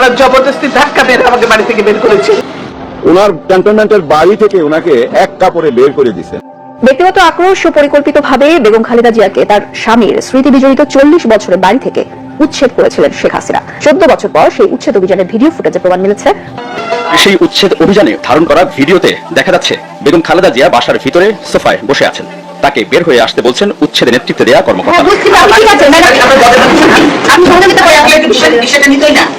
তারা জবরদস্তি ধাক্কা মেরে আমাকে বাড়ি থেকে বের করেছে। ওনার ক্যান্টনমেন্টের বাড়ি থেকে ওনাকে এক কাপড়ে বের করে দিছে। ব্যক্তিগত আক্রোশ ও পরিকল্পিতভাবে বেগম খালেদা জিয়াকে তার স্বামীর স্মৃতি বিজড়িত চল্লিশ বছরের বাড়ি থেকে উচ্ছেদ করেছিলেন শেখ হাসিনা। চোদ্দ বছর পর সেই উচ্ছেদ অভিযানের ভিডিও ফুটেজে প্রমাণ মিলেছে। সেই উচ্ছেদ অভিযানে ধারণ করা ভিডিওতে দেখা যাচ্ছে বেগম খালেদা জিয়া বাসার ভিতরে সোফায় বসে আছেন। তাকে বের হয়ে আসতে বলছেন উচ্ছেদে নেতৃত্বে দেয়া কর্মকর্তা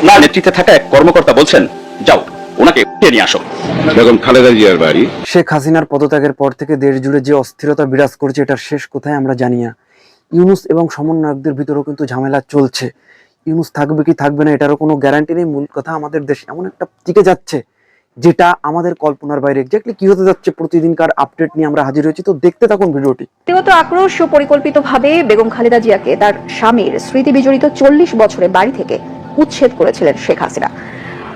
না। নেতৃত্বে থাকা এক কর্মকর্তা বলছেন যাও ওনাকে নিয়ে আসো। বেগম খালেদা জিয়ার বাড়ি। শেখ হাসিনার পদত্যাগের পর থেকে দেশ জুড়ে যে অস্থিরতা বিরাজ করছে এটার শেষ কোথায় আমরা জানি না। ইউনুস এবং সমন্বয়কদের ভিতরেও কিন্তু ঝামেলা চলছে। ইউনুস থাকবে কি থাকবে না এটারও কোনো গ্যারান্টি নেই। মূল কথা আমাদের দেশ এমন একটা টিকে যাচ্ছে। যেটা আমাদের কল্পনার বাইরে এক্স্যাক্টলি কি হতে যাচ্ছে প্রতিদিনকার আপডেট নিয়ে আমরা হাজির হয়েছি। তো দেখতে থাকুন ভিডিওটি। ব্যক্তিগত আক্রোশ ও পরিকল্পিতভাবে বেগম খালেদা জিয়াকে তার স্বামীর স্মৃতি বিজড়িত চল্লিশ বছরের বাড়ি থেকে উচ্ছেদ করেছিলেন শেখ হাসিনা।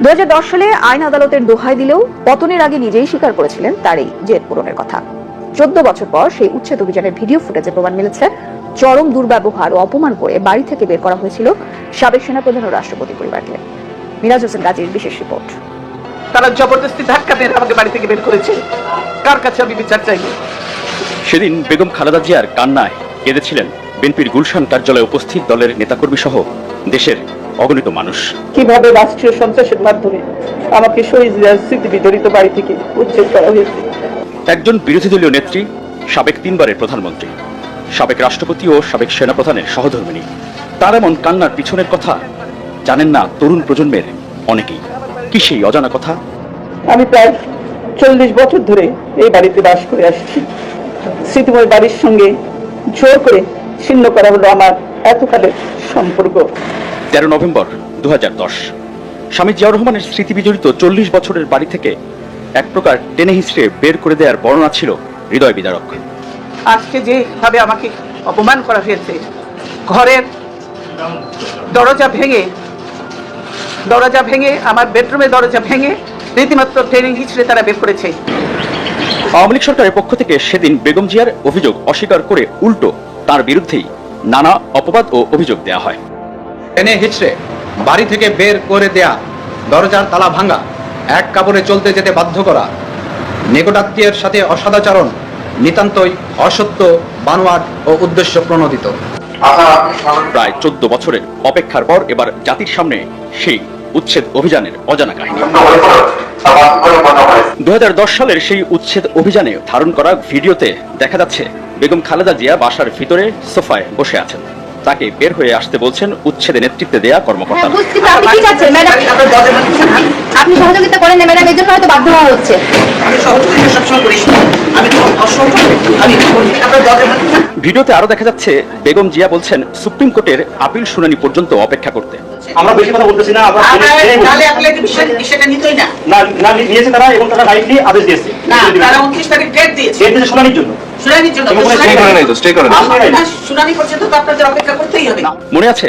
দু সালে আইন আদালতের দোহাই দিলেও পতনের আগে নিজেই স্বীকার করেছিলেন তার এই জেদ পূরণের কথা। চোদ্দ বছর পর সেই উচ্ছেদ অভিযানের ভিডিও ফুটেজে প্রমাণ মিলেছে। চরম দুর্ব্যবহার ও অপমান করে বাড়ি থেকে বের করা হয়েছিল সাবেক সেনাপ্রধান ও রাষ্ট্রপতি পরিবারকে। মিরাজ হোসেন গাজীর বিশেষ রিপোর্ট। তারা জবরদস্তি ধাক্কা মেরে আমাকে বাড়ি থেকে বের করেছে। কার কাছে আমি বিচার চাইব সেদিন বেগম খালেদা জিয়ার কান্নায় কেঁদেছিলেন বিএনপির গুলশান কার্যালয়ে উপস্থিত দলের নেতাকর্মী সহ দেশের অগণিত মানুষ। কীভাবে রাষ্ট্রীয় সন্ত্রাসের মাধ্যমে আমাকে শহীদ বিজড়িত বাড়ি থেকে উচ্ছেদ করা হয়েছে? একজন বিরোধী দলীয় নেত্রী সাবেক তিনবারের প্রধানমন্ত্রী সাবেক রাষ্ট্রপতি ও সাবেক সেনাপ্রধানের সহধর্মিনী তার এমন কান্নার পিছনের কথা জানেন না তরুণ প্রজন্মের অনেকেই। কি সেই অজানা কথা? আমি প্রায় চল্লিশ বছর ধরে এই বাড়িতে বাস করে আসছি। স্মৃতিময় বাড়ির সঙ্গে জোর করে ছিন্ন করা হলো আমার এতকালের সম্পর্ক। তেরো নভেম্বর দু স্বামী জিয়াউর রহমানের স্মৃতি বিজড়িত চল্লিশ বছরের বাড়ি থেকে এক প্রকার টেনে হিসড়ে বের করে দেওয়ার বর্ণনা ছিল হৃদয় বিদারক। আজকে যেভাবে আমাকে অপমান করা হয়েছে। ঘরের দরজা ভেঙে দরজা ভেঙে আমার বেডরুমে দরজা ভেঙে রীতিমাত্র ট্রেনিং হিচড়ে তারা বের করেছে। আওয়ামী লীগ সরকারের পক্ষ থেকে সেদিন বেগম জিয়ার অভিযোগ অস্বীকার করে উল্টো তার বিরুদ্ধেই নানা অপবাদ ও অভিযোগ দেওয়া হয়। টেনে হিচড়ে বাড়ি থেকে বের করে দেয়া দরজার তালা ভাঙা এক কাপড়ে চলতে যেতে বাধ্য করা নিকটাত্মীয়ের সাথে অসদাচরণ নিতান্তই অসত্য বানোয়াট ও উদ্দেশ্য প্রণোদিত। প্রায় চোদ্দ বছরের অপেক্ষার পর এবার জাতির সামনে সেই উচ্ছেদ অভিযানের অজানা কাহিনী। দু সালের সেই উচ্ছেদ অভিযানে ধারণ করা ভিডিওতে দেখা যাচ্ছে বেগম খালেদা জিয়া বাসার ভিতরে সোফায় বসে আছেন। তাকে বের হয়ে আসতে বলছেন উচ্ছেদে নেতৃত্বে দেয়া কর্মকর্তা। আপনি ম্যাডাম? আপনি সহযোগিতা করেন না ম্যাডাম এই হয়তো বাধ্য হওয়া হচ্ছে। আমি সহযোগিতা সবসময় করি। আমি আমি আপনার দরজা ভিডিওতে আরও দেখা যাচ্ছে বেগম জিয়া বলছেন সুপ্রিম কোর্টের আপিল শুনানি পর্যন্ত অপেক্ষা করতে। আমরা বেশি কথা বলতেছি না আমরা তাহলে আপনি বিষয় বিষয়টা নিতই না। না না নিয়েছে তারা এবং তারা রাইটলি আদেশ দিয়েছে। না তারা উনত্রিশ তারিখ ডেট দিয়েছে। সেই দেশে শুনানির জন্য। শুনানির জন্য stay করে নাই তো, stay করে নাই। শুনানি পর্যন্ত তো আপনাদের অপেক্ষা করতেই হবে। মনে আছে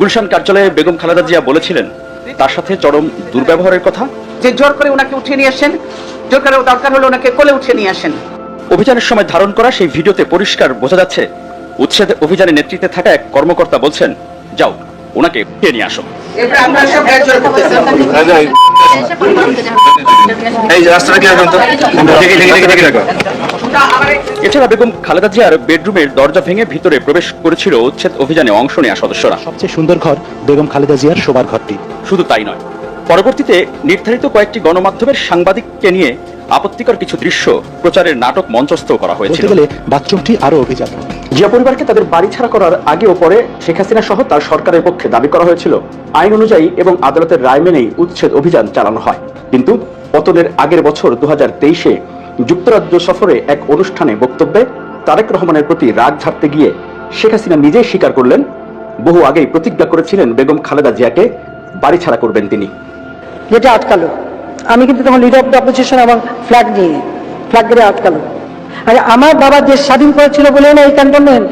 গুলশান কার্যালয়ে বেগম খালেদা জিয়া বলেছিলেন তার সাথে চরম দুর্ব্যবহারের কথা। যে জোর করে ওনাকে উঠিয়ে নিয়ে আসেন জোর করে দরকার হলে ওনাকে কোলে উঠিয়ে নিয়ে আসেন। অভিযানের সময় ধারণ করা সেই ভিডিওতে পরিষ্কার বোঝা যাচ্ছে উচ্ছেদ অভিযানের নেতৃত্বে থাকা এক কর্মকর্তা বলছেন যাও ওনাকে নিয়ে আসো। এছাড়া বেগম খালেদা জিয়ার বেডরুমের দরজা ভেঙে ভিতরে প্রবেশ করেছিল উচ্ছেদ অভিযানে অংশ নেওয়া সদস্যরা। সবচেয়ে সুন্দর ঘর বেগম খালেদা জিয়ার শোবার ঘরটি। শুধু তাই নয় পরবর্তীতে নির্ধারিত কয়েকটি গণমাধ্যমের সাংবাদিককে নিয়ে আপত্তিকর কিছু দৃশ্য প্রচারের নাটক মঞ্চস্থ করা বলতে হয়েছিল। গেলে বাথরুমটি আরও অভিজাত। জিয়া পরিবারকে তাদের বাড়ি ছাড়া করার আগে ও পরে শেখ হাসিনা সহ তার সরকারের পক্ষে দাবি করা হয়েছিল। আইন অনুযায়ী এবং আদালতের রায় মেনেই উচ্ছেদ অভিযান চালানো হয়। কিন্তু পতনের আগের বছর দু হাজার তেইশে যুক্তরাজ্য সফরে এক অনুষ্ঠানে বক্তব্যে তারেক রহমানের প্রতি রাগ ঝাড়তে গিয়ে শেখ হাসিনা নিজেই স্বীকার করলেন বহু আগেই প্রতিজ্ঞা করেছিলেন বেগম খালেদা জিয়াকে বাড়ি ছাড়া করবেন তিনি। যেটা আটকালো। আমি কিন্তু তখন লিডার অফ দ্য অপোজিশন এবং ফ্ল্যাগ নিয়ে ফ্ল্যাগ গেড়ে আটকালো। আর আমার বাবা দেশ স্বাধীন করেছিল বলে না এই ক্যান্টনমেন্ট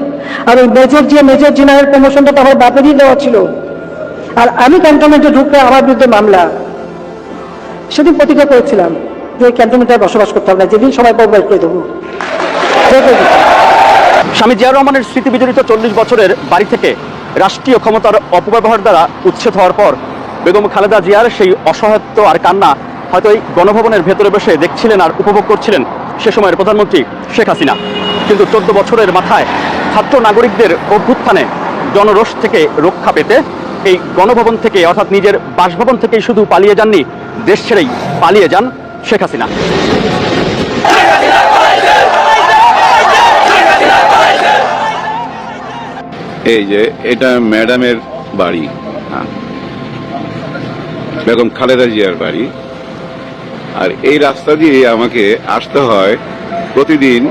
আর ওই মেজর যে মেজর জেনারেল প্রমোশনটা তো আমার বাপেরই দেওয়া ছিল। আর আমি ক্যান্টনমেন্টে ঢুকলে আমার বিরুদ্ধে মামলা। সেদিন প্রতিজ্ঞা করেছিলাম যে ক্যান্টনমেন্টে বসবাস করতে হবে না, যেদিন সবাই পাবো বের করে দেবো। বের করে দেবো। স্বামী জিয়া রহমানের স্মৃতি বিজড়িত চল্লিশ বছরের বাড়ি থেকে রাষ্ট্রীয় ক্ষমতার অপব্যবহার দ্বারা উচ্ছেদ হওয়ার পর বেগম খালেদা জিয়ার সেই অসহায়ত্ব আর কান্না হয়তো এই গণভবনের ভেতরে বসে দেখছিলেন আর উপভোগ করছিলেন সে সময়ের প্রধানমন্ত্রী শেখ হাসিনা। কিন্তু চোদ্দ বছরের মাথায় ছাত্র নাগরিকদের অভ্যুত্থানে জনরোষ থেকে রক্ষা পেতে এই গণভবন থেকে, অর্থাৎ নিজের বাসভবন থেকেই শুধু পালিয়ে যাননি, দেশ ছেড়েই পালিয়ে যান শেখ হাসিনা। এই যে এটা ম্যাডামের বাড়ি হ্যাঁ। বেগম খালেদা জিয়ার বাড়ি। আর এই রাস্তা দিয়ে আমাকে আসতে হয় প্রতিদিন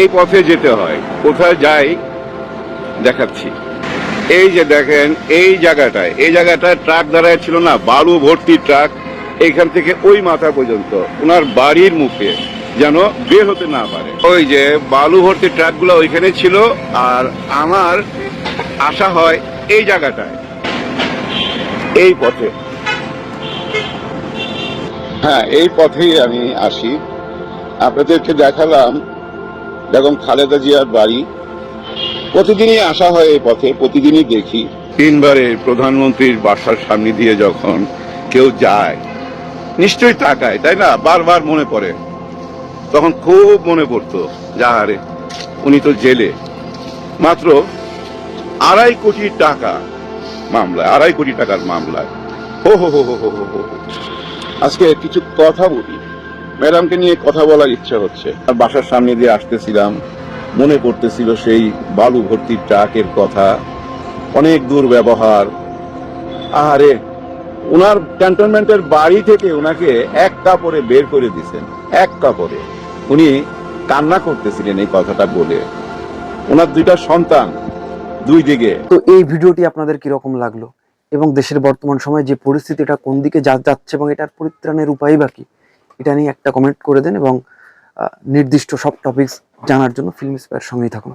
এই পথে যেতে হয়। কোথায় যাই দেখাচ্ছি। এই যে দেখেন, এই জায়গাটায় এই জায়গাটায় ট্রাক দাঁড়ায় ছিল না, বালু ভর্তি ট্রাক, এইখান থেকে ওই মাথা পর্যন্ত, ওনার বাড়ির মুখে যেন বের হতে না পারে। ওই যে বালু ভর্তি ট্রাকগুলো ওইখানে ছিল, আর আমার আসা হয় এই জায়গাটায়, এই পথে। হ্যাঁ এই পথেই আমি আসি। আপনাদেরকে দেখালাম দেখুন খালেদা জিয়ার বাড়ি। প্রতিদিনই আসা হয় এই পথে, প্রতিদিনই দেখি। তিনবারে প্রধানমন্ত্রীর বাসার সামনে দিয়ে যখন কেউ যায়, নিশ্চয়ই তাকায়, তাই না? বারবার মনে পড়ে। তখন খুব মনে পড়তো যাহারে উনি তো জেলে। মাত্র আড়াই কোটি টাকা মামলায়, আড়াই কোটি টাকার মামলায়। হো হো হো হো হো হো। আজকে কিছু কথা বলি। ম্যাডামকে নিয়ে কথা বলার ইচ্ছা হচ্ছে। আর বাসার সামনে দিয়ে আসতেছিলাম, মনে পড়তেছিল সেই বালু ভর্তি ট্রাকের কথা। অনেক দূর ব্যবহার। আরে ওনার ক্যান্টনমেন্টের বাড়ি থেকে ওনাকে এক কাপড়ে বের করে দিছেন, এক কাপড়ে। উনি কান্না করতেছিলেন এই কথাটা বলে। ওনার দুইটা সন্তান, দুই দিকে। তো এই ভিডিওটি আপনাদের কীরকম লাগল? এবং দেশের বর্তমান সময়ে যে পরিস্থিতিটা কোন দিকে যা- যাচ্ছে এবং এটার পরিত্রাণের উপায় বা কি, এটা নিয়ে একটা কমেন্ট করে দেন এবং নির্দিষ্ট সব টপিকস জানার জন্য ফিল্ম স্পেয়ার সঙ্গেই থাকুন।